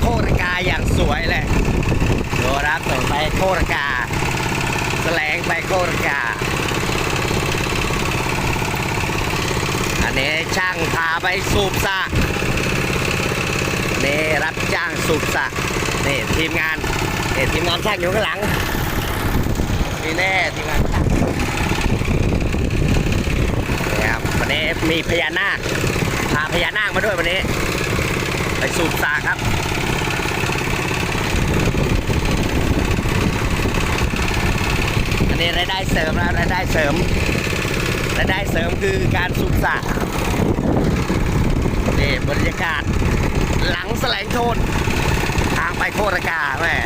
โคตรกาอย่างสวยเลยดูครับส่งไปโคตรกาแสลงไปโคตรกา อันนี้ช่างพาไปสูบสระนี่รับจ้างสูบสระนี่ทีมงานนี่ทีมงานช่างอยู่ข้างหลังนี่แน่ทีมงานช่างนี่ครับวันนี้มีพญานาคพาพญานาคมาด้วยวันนี้ ไปสูบสระครับอันนี้รายได้เสริมนะรายได้เสริมรายได้เสริมคือการสูบสระนี่บรรยากาศหลังแสลงโทนทางไปโคตรกาแหม่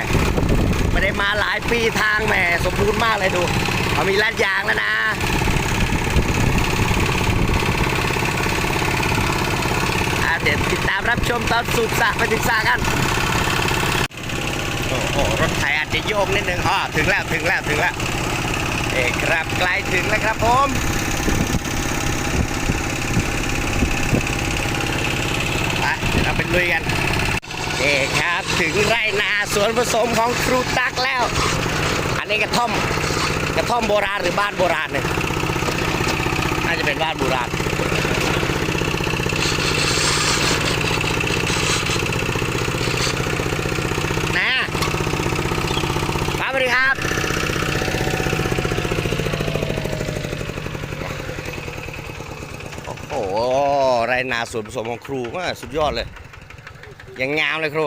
ไม่ได้มาหลายปีทางแหม่สมบูรณ์มากเลยดูเขามีลาดยางแล้วนะเดี๋ยวติดตาม รับชมตอนสูบสระไปถึงสระกัน โอ้โหรถไถอาจจะโยกนิดนึงอ๋อถึงแล้วถึงแล้วถึงแล้วเอกครับใกล้ถึงแล้วครับผมไปเดี๋ยวเราไปลุยกันเอกครับถึงไรนาสวนผสมของครูตักแล้ว อันนี้กระท่อมกระท่อมโบราณหรือบ้านโบราณเนี่ยน่าจะเป็นบ้านโบราณ นะครับสวัสดีครับ โอ้โห ไร นาส่วนผสมของครูว่าสุดยอดเลย ยังงามเลยครู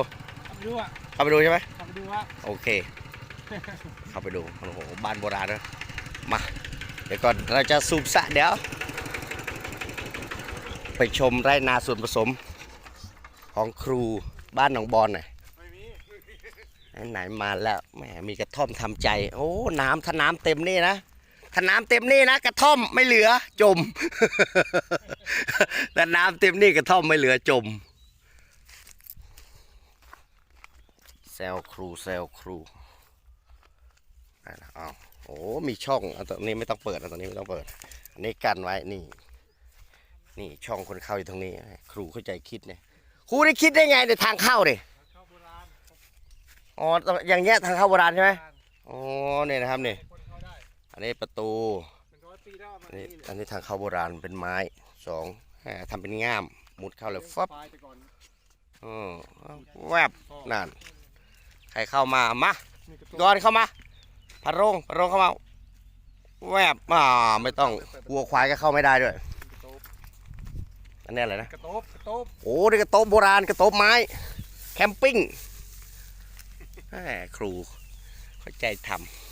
ทำดูอะเข้าไปดูใช่ไหมทำดูว่าโอเค เข้าไปดูโอ้โหบ้านโบราณนะมา เดี๋ยวก่อนเราจะสูบสระเดี๋ยว ไปชมไรนาส่วนผสม ของครูบ้านหนองบอลหน่อยไม่มีไหนๆมาแล้วแหมมีกระท่อมทำใจ โอ้ น้ำถ้าน้ำเต็มนี่นะ ถ้าน้ำเต็มนี่นะกระท่อมไม่เหลือจมแต่น้ำเต็มนี่กระท่อมไม่เหลือจมแซลครูแซลครูเอาวโอ้ มีช่องอันตรงนี้ไม่ต้องเปิดอันตรงนี้ไม่ต้องเปิด อันนี้กันไว้ นี่ นี่ช่องคนเข้าอยู่ตรงนี้ ครูเข้าใจคิดเนี่ย ครูได้คิดได้ไงในทางเข้าเนี่ยอ๋อ อย่างเงี้ยทางเข้าโบราณใช่ไหมอ๋อ เนี่ยนะครับเนี่คนเข้าได้ อันนี้ประตูเป็นร้อยปีแล้วมันอันนี้นี่อันนี้ทางเข้าโบราณเป็นไม้สองอ่าทำเป็นง่ามมุดเข้าเลยฟับไฟแต่ก่อนอ๋อแวบนั่นใครเข้ามามานี่กระก่ตุ้อนเข้ามาพะโรงพะโรงเข้ามาแวบอ่าไม่ต้องวัวควายก็เข้าไม่ได้ด้วยกระโต๊บอันนี้อะไรนะกระโต๊บกระโต๊บโอ้นี่กระโต๊ะโบราณกระโต๊ะไม้แคมปิ้งแหมครูเข้าใจทำ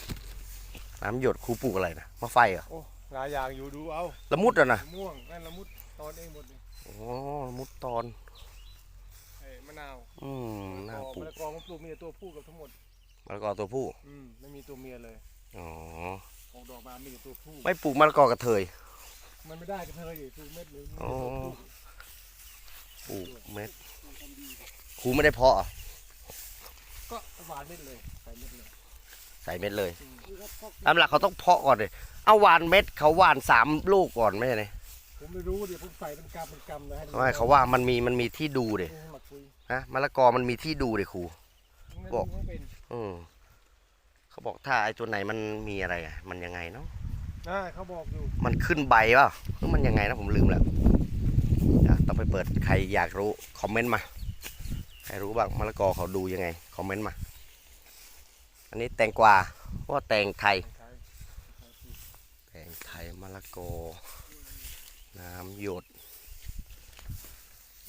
น้ำหยดครูปลูกอะไรนะมะไฟเหรอโอ้หลายอย่างอยู่ดูเอาละมุดเหรอนะมะม่วงนั่นละมุดตอนเองหมดเลยโอ้ละมุดตอนไอ้มะนาวอืมน่าปลูมะกละกอมะปลูกมีแต่ตัวผู้กับทั้งหมดมะละกอตัวผู้อืมไม่มีตัวเมียเลยอ๋อออกดอกมามีแต่ตัวผู้ไม่ปลูกมะละกอกระเทย มันไม่ได้กันเลยดิคือเม็ดเลยมีอ๋อแต่ตัวผู้ปลูกเม็ดทำดีครูไม่ได้เพาะเหรอก็หวานเม็ดเลยใส่เม็ดเลย ใส่เม็ดเลยอืมตามหลักเขาต้องเพาะก่อนเลยเอาหวานเม็ดเขาหวานสามลูกก่อนไม่ใช่ไหมผมไม่รู้ดิผมใส่เป็นกำเป็นกำเลยให้ไม่เขาว่ามันมีมันมีที่ดูเด็ให้หมักคุยฮะมะละกอมันมีที่ดูเด็ครูบอกไม่เป็นอืมเขาบอกถ้าไอ้ตัวไหนมันมีอะไรอะมันยังไงเนาะอ่าเขาบอกอยู่มันขึ้นใบเปล่าหรือมันยังไงนะผมลืมแล้วอะต้องไปเปิดใครอยากรู้คอมเมนต์มาใครรู้บ้างมะละกอเขาดูยังไงคอมเมนต์มา อันนี้แตงกวาว่าแตงไทยใช่แตงไทยมะละกอน้ำหยด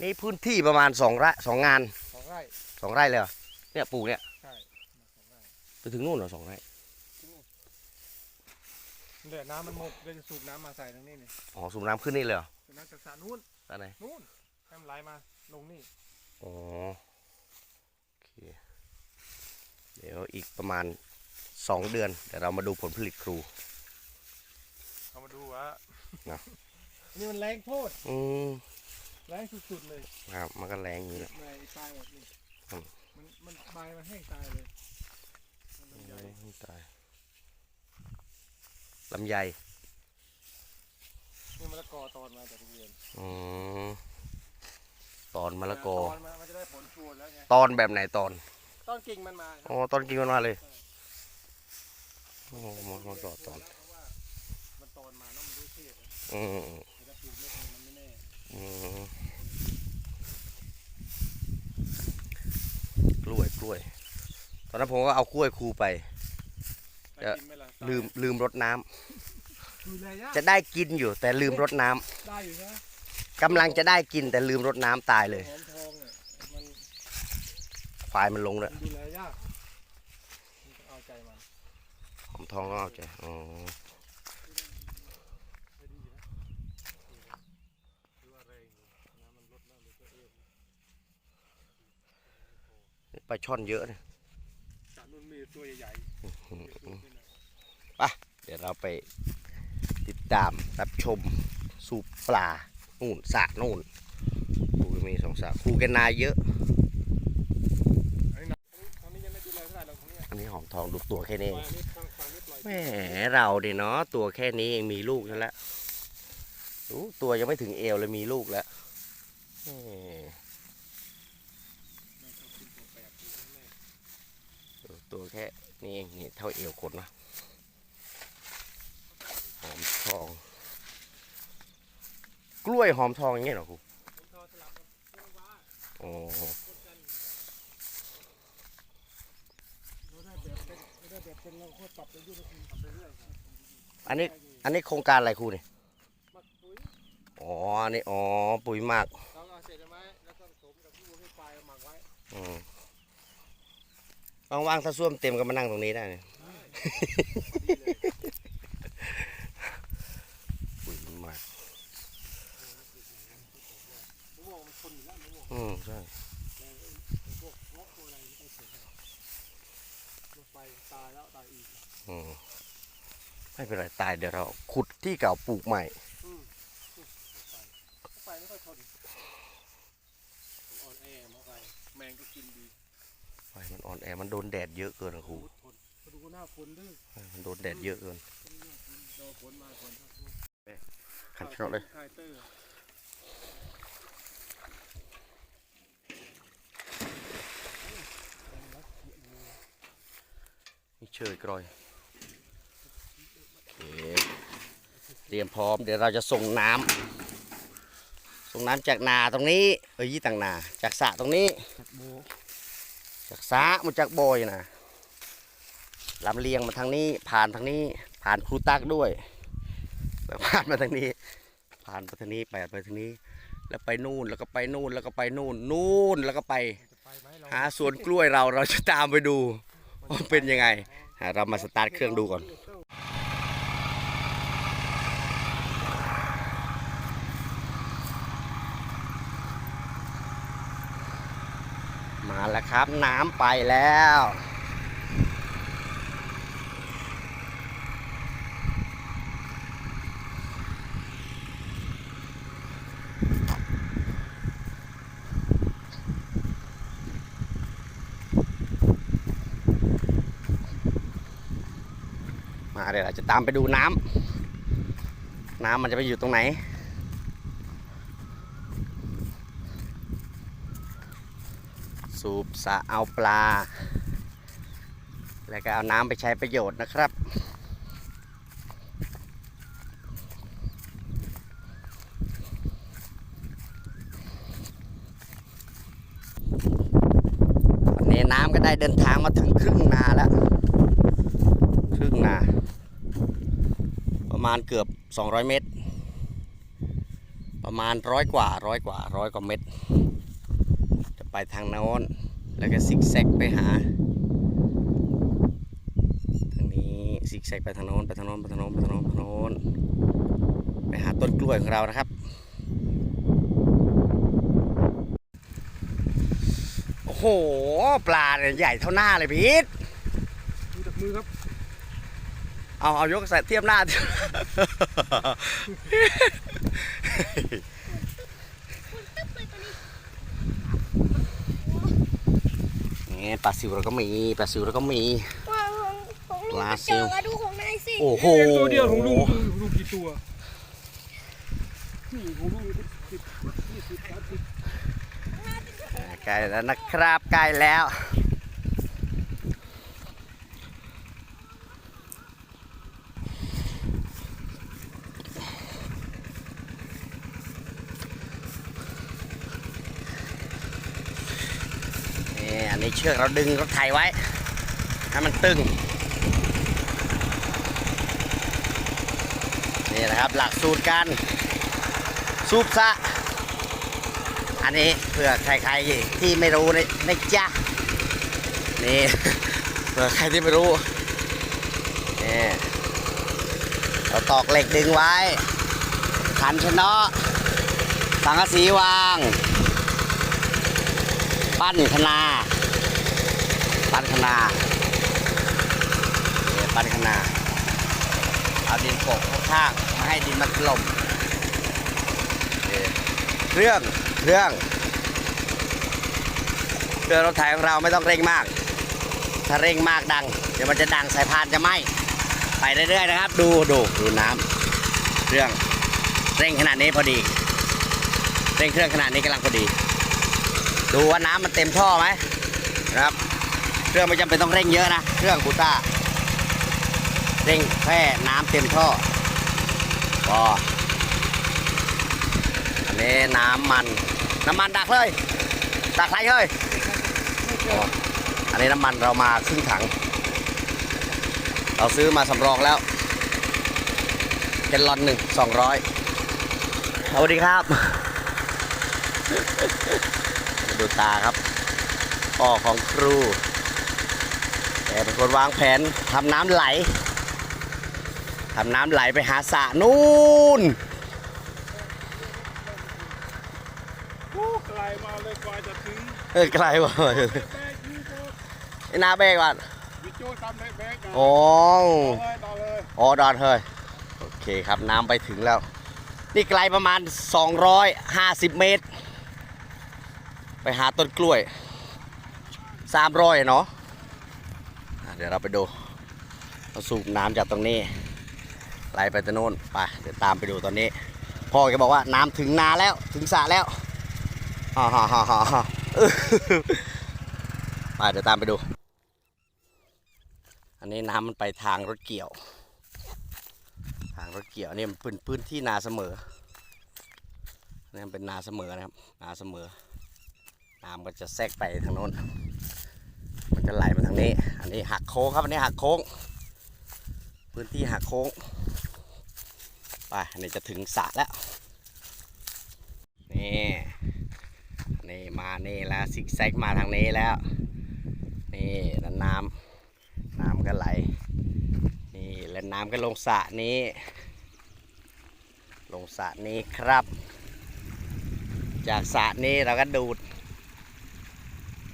นี่พื้นที่ประมาณสองไร่สองงานสองไร่สองไร่เลยเหรอเนี่ยปลูกเนี่ยใช่สองไร่ไปถึงนู่นเหรอสองไร่เดี๋ยวน้ำมันหมดเดี๋ยวจะสูบน้ำมาใส่ทางนี้นี่อ๋อสูบน้ำขึ้นนี่เลยเหรอสูบน้ำจากสระนู้นตอนไหนนู้นให้มันไหลมาลงนี่อ๋อโอเค เดี๋ยวอีกประมาณสองเดือนเดี๋ยวเรามาดูผลผลิตครูเอามาดูว่านะอันนี่มันแรงโทษอืมแรงสุดๆเลยครับมันก็แรงอยู่แหละในตายแบบนี้อืมมันมันใบมันแห้งตายเลยมันลำไยโอ้ยตายลำไยนี่มะละกอตอนมาจากโรงเรียนอืมตอนมะละกอตอนมามันจะได้ผลชัวร์ดแล้วไงตอนแบบไหนตอน ต้นกิ่งมันมาครับอ๋อตอนกินมันมาเลยโอ้มันมันต่อตอนเพราะว่ามันตอนมาเนาะมันด้วยเทศนะอืมมันจะปลูกเล็กมันไม่แน่อืมกล้วยกล้วย ตอนนั้นผมก็เอากล้วยครูไป ไปเดี๋ยวกินไหมล่ะลืมลืมรดน้ำดูแลยากจะได้กินอยู่ แต่ลืมรดน้ำได้อยู่นะกำลังจะได้กินแต่ลืมรดน้ำตายเลย หอมทองเนี่ยมัน ควายมันลงเลยมันดูแลยากมันต้องเอาใจมันหอมทองก็เอาใจอ๋อไม่ดีนะดูว่าแรงอยู่น้ำมันลดแล้วมันก็เอื้อมปลาช่อนเยอะนะจากนุ่นมีตัวใหญ่ๆตัวขึ้นนะเดี๋ยวเราไปติดตามรับชมสูบปลา นู่นสระนู่นครูก็มีสองสระครูแกนายเยอะ นี่ยอันนี้หอมทองดูตัวแค่นี้เอล่องแหมเราเดี๋ยเนาะตัวแค่นี้เองมีลูกแล้วดูตัวยังไม่ถึงเอวเลยมีลูกแล้วตัวแค่นี้เองนี่เท่าเอวคนนะหอมทอง กล้วยหอมทองอย่างเงี้ยเหรอครูผมทอสลับกับต้นว่า อ๋อ ต้นกันเราได้แบบเป็น เราได้แบบเป็นเราค่อยปรับไปเรื่อยๆทำไปเรื่อยครับอันนี้อันนี้โครงการอะไรครูเนี่ยมักปุ๋ยอ๋ออันนี้อ๋อปุ๋ยหมากเราเอาเสร็จแล้วไหมแล้วก็ผสมกับที่วัวที่ควายเอาหมักไว้อืมว่างๆถ้าส้วมเต็มก็มานั่งตรงนี้ได้เนี่ยพอดีเลยปุ๋ยหมากมะม่วงมันทนอยู่แล้วมะม่วงอืมใช่ ไม่เป็นไรตายเดี๋ยวเราขุดที่เก่าปลูกใหม่อืมอืมลงไปลงไปไม่ค่อยทนมันอ่อนแอมากไปแมงก็กินดีไฟมันอ่อนแอมันโดนแดดเยอะเกินนะครูทนมาดูหน้าฝนด้วยมันโดนแดดเยอะเกินรอฝนมาก่อนครับขันชนเลยคายเตอร์มีเชยกรอยโอ เตรียมพร้อมเดี๋ยวเราจะส่งน้ำส่งน้ำจากนาตรงนี้เอ้ยยี่ต่างนา จากสระตรงนี้ จากสระมาจากโบยนะลำเลียงมาทางนี้ ผ่านทางนี้ ผ่านครูตักด้วยแล้วผ่านมาทางนี้ ผ่านไปทางนี้ไปไปทางนี้ แล้วไปนู่นแล้วก็ไปนู่นแล้วก็ไปนู่นนู่นแล้วก็ไป หาสวนกล้วยเราเราจะตามไปดูว่าเป็นยังไงเรามาสตาร์ทเครื่องดูก่อน ครับ น้ำไปแล้ว มาเดี๋ยวเราจะตามไปดูน้ำน้ำมันจะไปอยู่ตรงไหน สูบสะเอาปลา แล้วก็เอาน้ำไปใช้ประโยชน์นะครับนนี้น้ำก็ได้เดินทางมาถึงครึ่งนาแล้ว ครึ่งนา ประมาณเกือบ 200 เมตร ประมาณร้อยกว่าร้อยกว่าร้อยกว่าเมตร ไปทางโน้น แล้วก็ซิกแซกไปหา ทางนี้ซิกแซกไปทางโน้นไปทางโน้นไปทางโน้นไปทางโน้นไปทางโน้นไปหาต้นกล้วยของเรานะครับ โอ้โห ปลาเนี่ยใหญ่เท่าหน้าเลยพีทดูจากมือครับ เอาเอายกใส่เทียบหน้า นี่ปลาซิวเราก็มีปลาซิวเราก็มีว่าของของลุงปลาก็ซิเจวอมาดูของนายสิโอ้โหตัวเดียวของลุงคือลุงกี่ตัวนี่ของลุงสิบยี่สิบสามสิบโอเคใกล้แล้วนะครับใกล้แล้ว นี่อันนี้เชือกเราดึงรถไถไว้ให้มันตึง นี่นะครับหลักสูตรการสูบสระอันนี้เผื่อใครๆที่ไม่รู้นะนจ๊ะนี่เผื่อใครที่ไม่รู้นี่เราตอกเหล็กดึงไว้ขันชนะสังกะสีวาง ปั้นคณา ปันคณาเนี่ยปันคณาเอาดินโปะข้างๆม่ให้ดินมันถล่มเครื่องเครื่องเครื่องรถไถของเราไม่ต้องเร่งมาก ถ้าเร่งมากดัง เดี๋ยวมันจะดังสายพานจะไหม้ไปเรื่อยๆนะครับ ดูดูดูน้ำเครื่องเร่งขนาดนี้พอดี เร่งเครื่องขนาดนี้กำลังพอดี ดูว่าน้ำมันเต็มท่อไหมนะครับ เครื่องไม่จำเป็นต้องเร่งเยอะนะ เครื่องบูต้า เร่งแค่น้ำเต็มท่อพออันนี้น้ำมัน น้ำมันดักเลย ดักไรเฮ้ยอ๋ออันนี้น้ำมันเรามาครึ่งถัง เราซื้อมาสำรองแล้วแกลลอนหนึ่งสองร้อยสวัสดีครับ ดูตาครับพ่อของครู เป็นคนวางแผนทำน้ำไหลทำน้ำไหลไปหาสระนู่นโอ้ไกลมาเลยกว่าจะถึงเออไกลว่ะแบกยูโจไอ้นาเบกว่ะวิโจทำได้แบกนะโอ้ต่อเลยต่อเลยโอ้ดอนเฮ้ยโอเคครับน้ำไปถึงแล้ว นี่ไกลประมาณ 250 เมตร ไปหาต้นกล้วย 300เนาะอะ เดี๋ยวเราไปดูเราสูบน้ำจากตรงนี้ไหลไปตรงโน้นไปเดี๋ยวตามไปดูตอนนี้พ่อแกบอกว่าน้ำถึงนาแล้วถึงสระแล้วฮ่าฮ่าฮ่าฮ่าฮ่าเอไปเดี๋ยวตามไปดู อันนี้น้ำมันไปทางรถเกี่ยว ทางรถเกี่ยวนี่มันเป็นพื้นที่นาเสมอนี่มันเป็นนาเสมอนะครับนาเสมอน้ำก็จะแทรกไปทางโน้นมันจะไหลมาทาง นี้อันนี้หักโค้งครับอันนี้หักโค้ง พื้นที่หักโค้ง ไปอันนี้จะถึงสระแล้ว นี่ นี่มานี่แล้วซิกแซกมาทางนี้แล้ว นี่แล้วน้ำน้ำก็ไหล นี่แล้วน้ำก็ลงสระนี้ ลงสระนี้ครับ จากสระนี้เราก็ดูด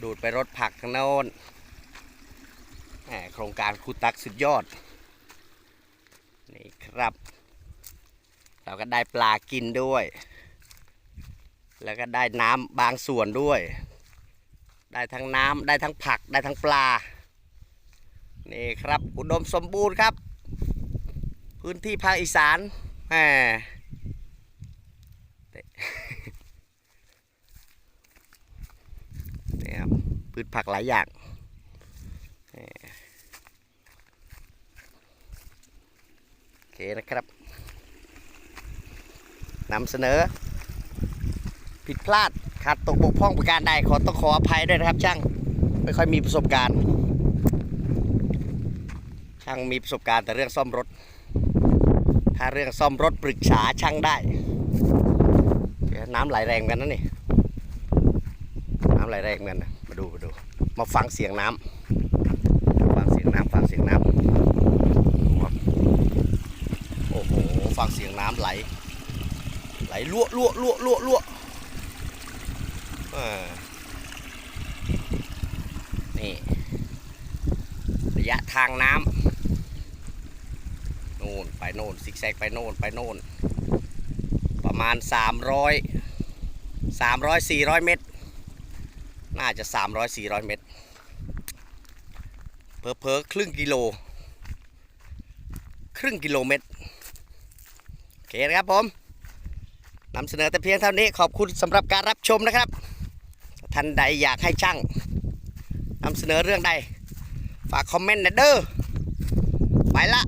ดูดไปรถผักข้างโน้น โครงการคูตักสุดยอด นี่ครับ เราก็ได้ปลากินด้วย แล้วก็ได้น้ำบางส่วนด้วย ได้ทั้งน้ำได้ทั้งผักได้ทั้งปลา นี่ครับอุดมสมบูรณ์ครับ พื้นที่ภาคอีสานแหมเนี่ครับพืชผักหลายอย่างแหมโอเค นะครับนำเสนอ ผิดพลาดขาดตกบกพร่องประการใดขอต้องขออภัยด้วยนะครับ ช่างไม่ค่อยมีประสบการณ์ ช่างมีประสบการณ์แต่เรื่องซ่อมรถ ถ้าเรื่องซ่อมรถปรึกษาช่างได้น้ำไหลแรงเหมือนกันนะนี่น้ำไหลแรงเหมือนกันนะมาดูมาดู มาฟังเสียงน้ำฟังเสียงน้ำฟังเสียงน้ำโอ้โห ฟังเสียงน้ำไหล ไหลลวลวลวลวลวอ่านี่ระยะทางน้ำโน่นไปโน่นซิกแซกไปโน่นไปโน่น ประมาณ 300 300 400 เมตร น่าจะ 300 400 เมตร เพอเพอครึ่งกิโล ครึ่งกิโลเมตร เคนะครับผมนำเสนอแต่เพียงเท่านี้ขอบคุณสำหรับการรับชมนะครับ ท่านใดอยากให้ช่างนำเสนอเรื่องใด ฝากคอมเมนต์นะเด้อไปละ